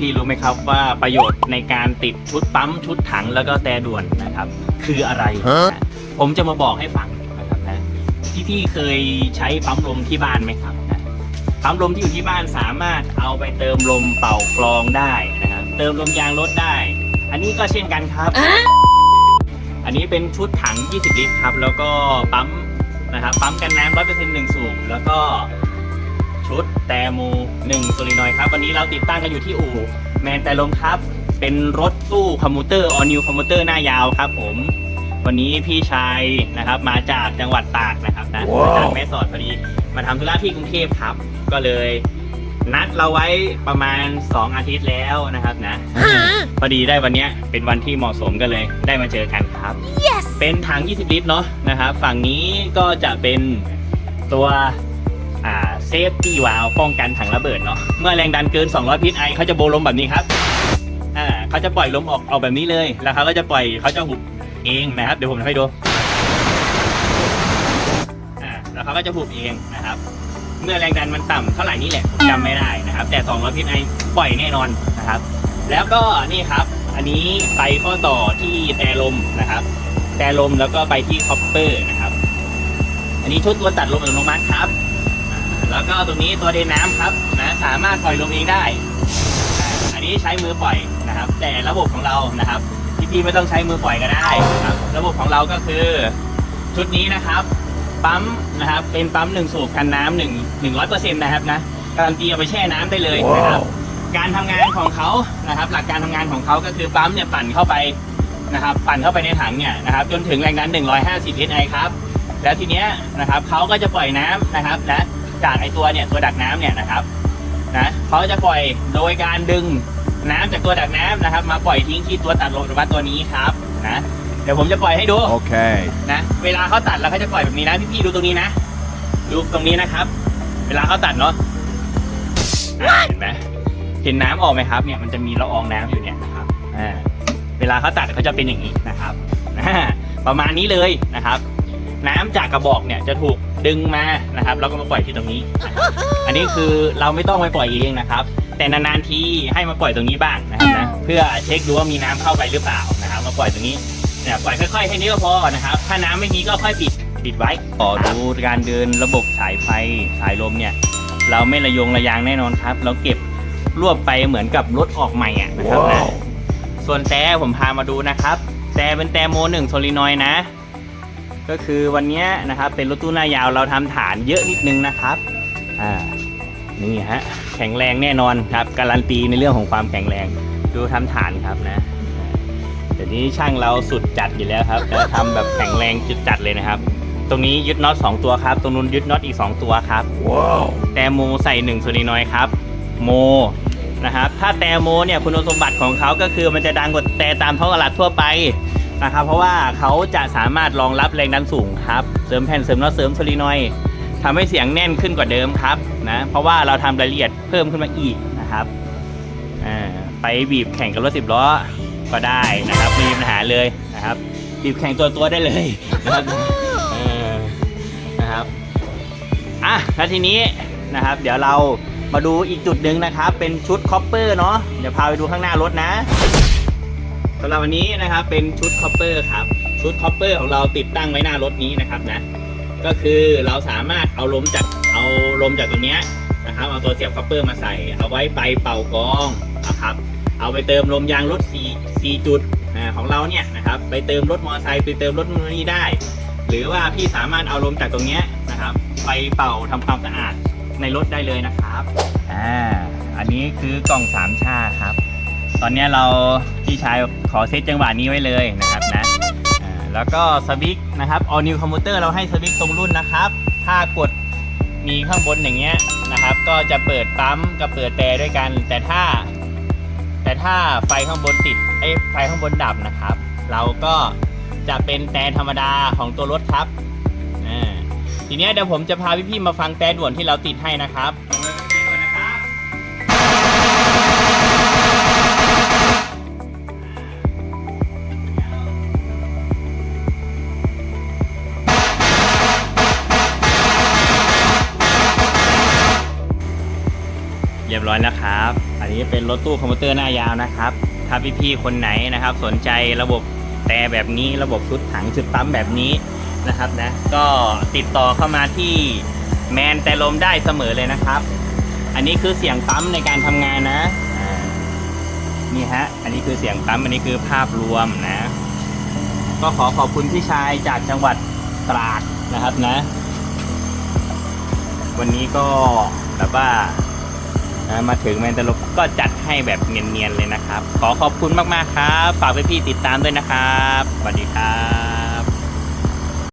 พี่ๆรู้ไหมครับว่าประโยชน์ในการติดชุดปั๊มชุดถังแล้วก็แต่ด่วนนะครับ คืออะไรนะผมจะมาบอกให้ฟังนะครับนะพี่ๆเคยใช้ปั๊มลมที่บ้านไหมครับนะปั๊มลมที่อยู่ที่บ้านสามารถเอาไปเติมลมเป่ากรองได้นะครับเติมลมยางรถได้ อันนี้ก็เช่นกันครับ อันนี้เป็นชุดถัง 20 ลิตรครับ แล้วก็ปั๊มนะครับปั๊มกันน้ำ100%หนึ่งสูบแล้วก็ ชุดแตมู1โซลินอยด์ครับ วันนี้เราติดตั้งกันอยู่ที่อู่แมนแต่ลมครับ เป็นรถตู้คอมมูเตอร์ออนิวคอมมูเตอร์หน้ายาวครับผม วันนี้พี่ชายนะครับ มาจากจังหวัดตากนะครับนะมาจากแม่สอดพอดี มาทำธุระที่กรุงเทพครับ ก็เลยนัดเราไว้ประมาณ 2 อาทิตย์แล้วนะครับนะ พอดีได้วันเนี้ยเป็นวันที่เหมาะสมกันเลยได้มาเจอกันครับ yes เป็นถัง 20 ลิตรเนาะนะครับ ฝั่งนี้ก็จะเป็นตัว อ่าเซฟตี้วาลป้องกันถังระเบิดเนาะเมื่อแรงดันเกิน 200พิษไอเขาจะโบลมแบบนี้ครับอ่าเขาจะปล่อยลมออกออกแบบนี้เลยแล้วเขาก็จะปล่อยเขาจะหุบเองนะครับ เดี๋ยวผมจะให้ดูอ่าแล้วเขาก็จะหุบเองนะครับ เมื่อแรงดันมันต่ำเท่าไหร่นี่แหละผมจำไม่ได้นะครับ แต่ 200พิษไอปล่อยแน่นอนนะครับ แล้วก็นี่ครับ อันนี้ไปข้อต่อที่แต่ลมนะครับ แต่ลมแล้วก็ไปที่คอปเปอร์นะครับ อันนี้ชุดตัวตัดลมอัตโนมัติครับ แล้วก็ตรงนี้ตัวเดนน้ำครับนะสามารถปล่อยลมเองได้อ่าอันนี้ใช้มือปล่อยนะครับ แต่ระบบของเรานะครับพี่ๆไม่ต้องใช้มือปล่อยก็ได้นะครับระบบของเราก็คือชุดนี้นะครับปั๊มนะครับเป็นปั๊มหนึ่งสูบกันน้ำหนึ่งหนึ่งร้อยเปอร์เซ็นต์นะครับนะการันตีเอาไปแช่น้ำได้เลยนะครับ การทำงานของเขานะครับ หลักการทำงานของเขาก็คือปั๊มเนี่ยปั่นเข้าไปนะครับ ปั่นเข้าไปในถังเนี่ยนะครับจนถึงแรงดัน150 psi ครับ แล้วทีเนี้ยนะครับเขาก็จะปล่อยน้ำนะครับนะ จากไอตัวเนี่ยตัวดักน้ำเนี่ยนะครับนะเขาจะปล่อยโดยการดึงน้ำจากตัวดักน้ำนะครับ มาปล่อยทิ้งที่ตัวตัดลมอัตโนมัติตัวนี้ครับนะเดี๋ยวผมจะปล่อยให้ดู Okay. นะเวลาเขาตัดแล้วเขาจะปล่อยแบบนี้นะพี่ๆดูตรงนี้นะดูตรงนี้นะครับ เวลาเขาตัดเนาะอ่าเห็นไหมเห็นน้ำออกไหมครับเนี่ยมันจะมีละอองน้ำอยู่เนี่ยนะครับอ่าเวลาเขาตัดเขาจะเป็นอย่างนี้นะครับอ่าประมาณนี้เลยนะครับ น้ำจากกระบอกเนี่ยจะถูก ดึงมานะครับแล้วก็มาปล่อยที่ตรงนี้นะครับอันนี้คือเราไม่ต้องไปปล่อยเองนะครับ แต่นานๆทีให้มาปล่อยตรงนี้บ้างนะครับนะเพื่อเช็คดูว่ามีน้ำเข้าไปหรือเปล่านะครับ มาปล่อยตรงนี้เนี่ยปล่อยค่อยๆแค่นี้ก็พอนะครับ ถ้าน้ำไม่มีก็ค่อยปิดปิดไว้ต่อดูการเดินระบบสายไฟสายลมเนี่ย เราไม่ระยงระยางแน่นอนครับ เราเก็บรวบไปเหมือนกับรถออกใหม่อะนะครับนะ Wow. ส่วนแต่ผมพามาดูนะครับแต่เป็นแต่โมหนึ่งโซลินอยด์นะ ก็คือวันเนี้ยนะครับเป็นรถตู้หน้ายาวเราทำฐานเยอะนิดนึงนะครับอ่านี่ฮะแข็งแรงแน่นอนครับการันตีในเรื่องของความแข็งแรงดูทำฐานครับนะเดี๋ยวนี้ช่างเราสุดจัดอยู่แล้วครับแล้วทำแบบแข็งแรงจุดจัดเลยนะครับ ตรงนี้ยึดน็อต2ตัวครับ ตรงนู้นยึดน็อตอีก 2 ตัวครับ Wow. แต่โมใส่1โซลินอยด์ครับ โมนะครับ ถ้าแต่โมเนี่ยคุณสมบัติของเขาก็คือมันจะดังกว่าแต่ตามท้องตลาดทั่วไป นะครับ เพราะว่าเขาจะสามารถรองรับแรงดันสูงครับ เสริมแผ่นเสริมน็อตเสริมโซลินอยด์ทำให้เสียงแน่นขึ้นกว่าเดิมครับนะ เพราะว่าเราทำรายละเอียดเพิ่มขึ้นมาอีกนะครับไปบีบแข่งกับรถสิบล้อก็ได้นะครับไม่มีปัญหาเลยนะครับบีบแข่งตัวตัวได้เลยนะครับออนะครับอะแล้วทีนี้นะครับ เดี๋ยวเรามาดูอีกจุดหนึ่งนะครับ เป็นชุดคอปเปอร์เนาะเดี๋ยวพาไปดูข้างหน้ารถนะำหรับวันนี้นะครับเป็นชุดคอปเปอร์ครับ ชุดคอปเปอร์ของเราติดตั้งไว้หน้ารถนี้นะครับนะ ก็คือเราสามารถเอาลมจากเอาลมจากตรงเนี้ยนะครับเอาตัวเสียบคอปเปอร์มาใส่ เอาไว้ไปเป่ากรองนะครับเอาไปเติมลมยางรถ4 4จุดของเราเนี่ยนะครับไปเติมรถมอเตอร์ไซค์ไปเติมรถนู่นนี่ได้ หรือว่าพี่สามารถเอาลมจากตรงเนี้ยนะครับไปเป่าทำความสะอาดในรถได้เลยนะครับอ่าอันนี้คือกล่องสามชาครับ ตอนนี้เราพี่ชายขอเซตจังหวะนี้ไว้เลยนะครับนะแล้วก็สวิกนะครับ all new commuter เราให้สวิกตรงรุ่นนะครับ ถ้ากดมีข้างบนอย่างเงี้ยนะครับ ก็จะเปิดปั๊มกับเปิดแต่ด้วยกัน แต่ถ้า แต่ถ้าไฟข้างบนติดไอ้ไฟข้างบนดับนะครับ เราก็จะเป็นแต่ธรรมดาของตัวรถครับทีนี้เดี๋ยวผมจะพาพี่ๆมาฟังแต่ด่วนที่เราติดให้นะครับ รียบร้อยแล้วครับ อันนี้เป็นรถตู้คอมพิวเตอร์หน้ายาวนะครับ ถ้าพี่ๆคนไหนนะครับ สนใจระบบแต่แบบนี้ระบบชุดถังชุดปั๊มแบบนี้นะครับนะ ก็ติดต่อเข้ามาที่แมนแต่ลมได้เสมอเลยนะครับ อันนี้คือเสียงปั๊มในการทำงานนะนี่ฮะ อันนี้คือเสียงปั๊ม อันนี้คือภาพรวมนะ ก็ขอขอบคุณพี่ชายจากจังหวัดตราดนะครับนะ วันนี้ก็แบบว่า มาถึงแมนตาลบก็จัดให้แบบเนียนๆเลยนะครับ ขอขอบคุณมากๆครับ ฝากพี่ๆติดตามด้วยนะครับสวัสดีครับ